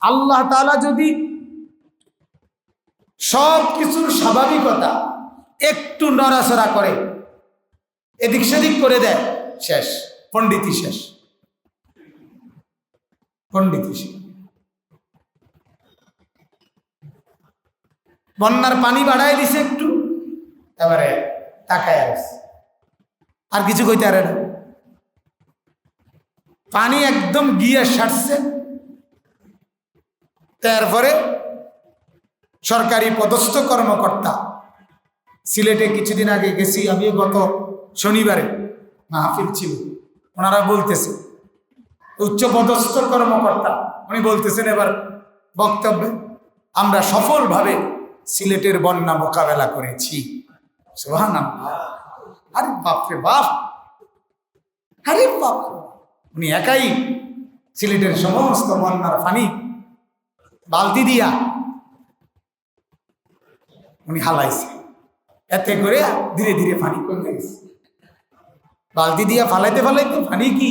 আল্লাহ তাআলা যদি সব কিছুর স্বাভাবিকতা একটু নড়াচড়া করে, এদিক সেদিক করে দেয়, শেষ পণ্ডিতি শেষ। পণ্ডিতি শেষ। বন্যার পানি বাড়াই দিছে একটু, তারপরে তাকায় আছে। আর কিছু কইতে পারে না। পানি একদম গিয়ে সারছে। তারপরে সরকারি পদস্থ কর্মকর্তা। সিলেটে কিছুদিন আগে গেছি আমি গত শনিবারে মাহফিল ছিল। ওনারা বলতেছে, উচ্চ পদস্থ কর্মকর্তা। উনি বলতেছেন, এবার বক্তব্যে আমরা সফলভাবে সিলেটের বন্যা মোকাবেলা করেছি। আরে বাপরে বাপ! আরে বাপ! উনি একাই সিলেটের সমস্ত বন্যার পানি বালতি দিয়া উনি হালাইছে। এতে করে ধীরে ধীরে পানি কমে গেছে। বালতি দিয়া ফালাইতে ফালাইতে পানি কি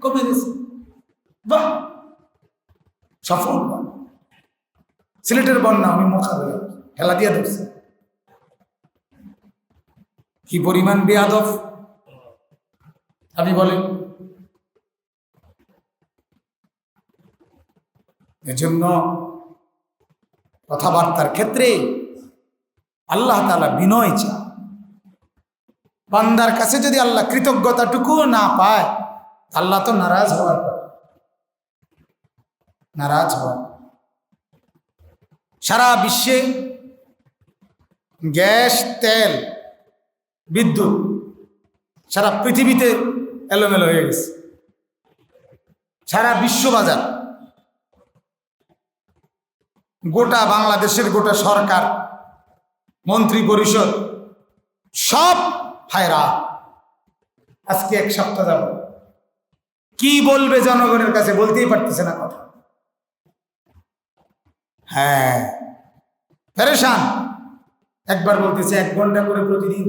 কমে গেছে? বাহ! সফল। সিলেটের বন্যা উনি মোকাবেলা। খেলা দিয়া ধরছে। কি পরিমাণ বেয়াদব? আপনি বলেন। এজন্য কথাবার্তার ক্ষেত্রে আল্লাহ তালা বিনয় চা বান্দার কাছে যদি আল্লাহ কৃতজ্ঞতাটুকু না পায়, আল্লাহ তো নারাজ হওয়ার। নারাজ হওয়ার সারা বিশ্বে গ্যাস, তেল, বিদ্যুৎ সারা পৃথিবীতে এলোমেলো হয়ে গেছে। সারা বিশ্ববাজার গোটা বাংলাদেশের গোটা সরকার মন্ত্রী পরিষদ সব ফায়রা আজকে এক সপ্তাহ যাব কি বলবে জনগণের কাছে বলতেই পারতেছে না কথা। হ্যাঁ ফেরেশান, একবার বলতেছে, এক ঘণ্টা করে প্রতিদিন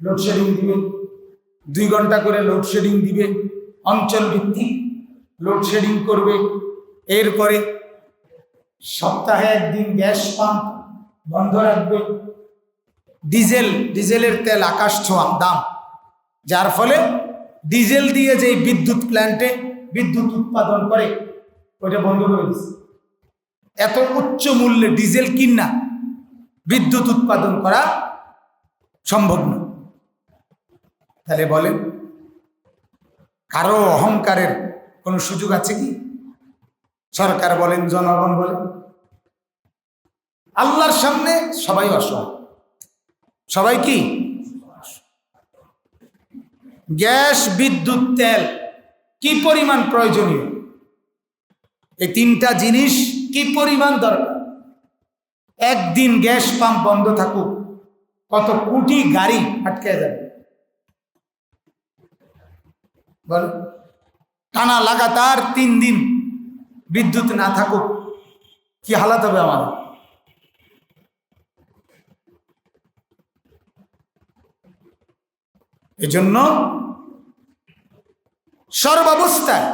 লোডশেডিং দিবে, দুই ঘণ্টা করে লোডশেডিং দিবে অঞ্চল ভিত্তিক লোডশেডিং করবে, এরপরে সপ্তাহে একদিন গ্যাস পাম্প বন্ধ রাখবে। ডিজেল, ডিজেলের তেল আকাশ ছোঁয়া, দাম। যার ফলে ডিজেল দিয়ে যে বিদ্যুৎ প্ল্যান্টে বিদ্যুৎ উৎপাদন করে, ওইটা বন্ধ করে দিচ্ছে এত উচ্চ মূল্যে ডিজেল কিনা বিদ্যুৎ উৎপাদন করা সম্ভব না। তাহলে বলেন, কারও অহংকারের কোনো সুযোগ আছে কি? সরকার বলেন, জনগণ বলেন। আল্লাহর সামনে সবাই অসহায় সবাই কি? গ্যাস, বিদ্যুৎ, তেল, কি পরিমাণ প্রয়োজনীয়? এই তিনটা জিনিস কি পরিমাণ দরকার? একদিন গ্যাস পাম্প বন্ধ থাকুক, কত কোটি গাড়ি আটকে যাবে। বল। টানা লাগাতার তিন দিন বিদ্যুৎ না থাকুক, কি হালাত হবে আমার? এজন্য সর্বাবস্থায়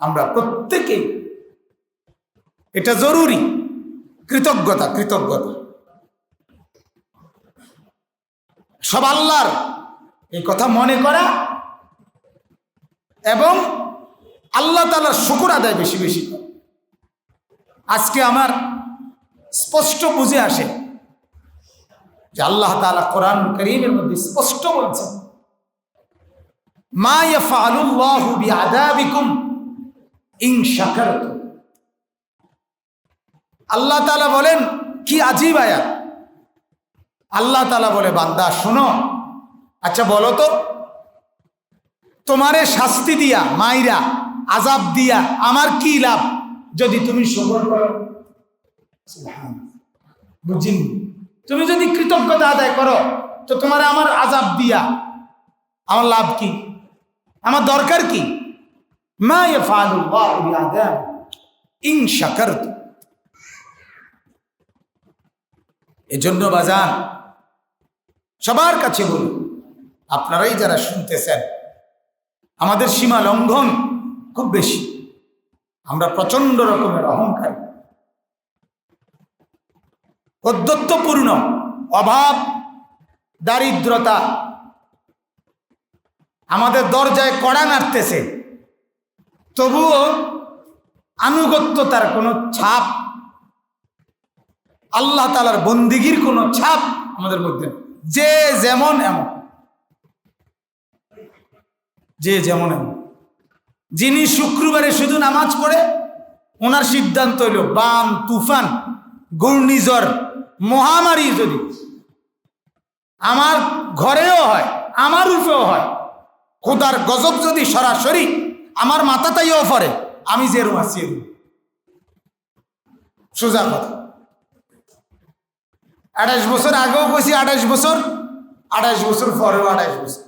আমরা প্রত্যেকেই এটা জরুরি, কৃতজ্ঞতা কৃতজ্ঞতা। সব আল্লাহর এই কথা মনে করা এবং আল্লাহ তালার শুকুর আদায় বেশি বেশি। আজকে আমার স্পষ্ট বুঝে আসে যে আল্লাহ তালা কোরআন করিমের মধ্যে স্পষ্ট বলছেন, মা ইয়াফআলুল্লাহু ইন শাকারতুম আল্লাহ তাআলা বলেন, কি আজীব আয়াত। আল্লাহ তাআলা বলে, বান্দা, শোনো। আচ্ছা বলো তো, তোমারে শাস্তি দিয়া মাইরা আজাব দিয়া আমার কি লাভ? যদি তুমি সবর করো। তুমি যদি কৃতজ্ঞতা আদায় করো, তো তোমার আমার আজাব দিয়া আমার লাভ কি? আমার দরকার কি? এজন্য বাজান, সবার কাছে বলি আপনারাই যারা শুনতেছেন, আমাদের সীমা লঙ্ঘন খুব বেশি। আমরা প্রচণ্ড রকমের অহংকারী। অধ্যত্বপূর্ণ অভাব, দারিদ্রতা আমাদের দরজায় কড়া নাড়তেছে। তবুও আনুগত্যতার কোনো ছাপ, আল্লাহ তালার বন্দিগির কোনো ছাপ আমাদের মধ্যে যে যেমন এমন। যে যেমন এমন। যিনি শুক্রবারে শুধু নামাজ পড়ে, ওনার সিদ্ধান্ত হইল বান তুফান, ঘূর্ণিঝড়, মহামারী যদি। আমার ঘরেও হয়, আমার রূপেও হয়, খোদার গজব যদি সরাসরি আমার মাথাটাইও পড়ে, আমি রুম আছি সোজা কথা। আঠাশ বছর আগেও কইছি আঠাশ বছর আঠাশ বছর পরেও আঠাশ বছর।